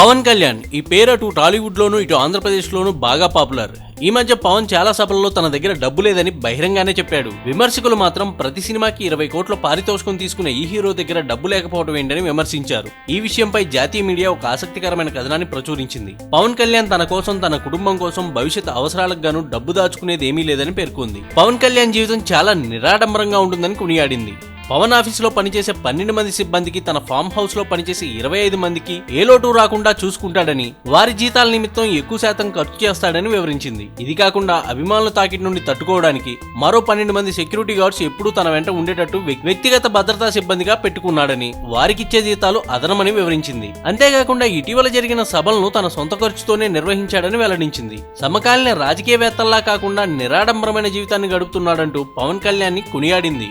పవన్ కళ్యాణ్ ఈ పేరు అటు టాలీవుడ్ లోను ఇటు ఆంధ్రప్రదేశ్లోనూ బాగా పాపులర్. ఈ మధ్య పవన్ చాలా సభల్లో తన దగ్గర డబ్బు లేదని బహిరంగానే చెప్పాడు. విమర్శకులు మాత్రం ప్రతి సినిమాకి ఇరవై కోట్ల పారితోషికం తీసుకునే ఈ హీరో దగ్గర డబ్బు లేకపోవడం ఏంటని విమర్శించారు. ఈ విషయంపై జాతీయ మీడియా ఒక ఆసక్తికరమైన కథనాన్ని ప్రచురించింది. పవన్ కళ్యాణ్ తన కోసం తన కుటుంబం కోసం భవిష్యత్ అవసరాలకు గాను డబ్బు దాచుకునేది ఏమీ లేదని పేర్కొంది. పవన్ కళ్యాణ్ జీవితం చాలా నిరాడంబరంగా ఉంటుందని కొనియాడింది. పవన్ ఆఫీసులో పనిచేసే పన్నెండు మంది సిబ్బందికి తన ఫామ్ హౌస్లో పనిచేసే ఇరవై ఐదు మందికి ఏ లోటు రాకుండా చూసుకుంటాడని వారి జీతాల నిమిత్తం ఎక్కువ శాతం ఖర్చు చేస్తాడని వివరించింది. ఇది కాకుండా అభిమానుల తాకిడి నుండి తట్టుకోవడానికి మరో పన్నెండు మంది సెక్యూరిటీ గార్డ్స్ ఎప్పుడూ తన వెంట ఉండేటట్టు వ్యక్- వ్యక్తిగత భద్రతా సిబ్బందిగా పెట్టుకున్నాడని వారికిచ్చే జీతాలు అదనమని వివరించింది. అంతేకాకుండా ఇటీవల జరిగిన సభలను తన సొంత ఖర్చుతోనే నిర్వహించాడని వెల్లడించింది. సమకాలీన రాజకీయవేత్తల్లా కాకుండా నిరాడంబరమైన జీవితాన్ని గడుపుతున్నాడంటూ పవన్ కళ్యాణ్ని కొనియాడింది.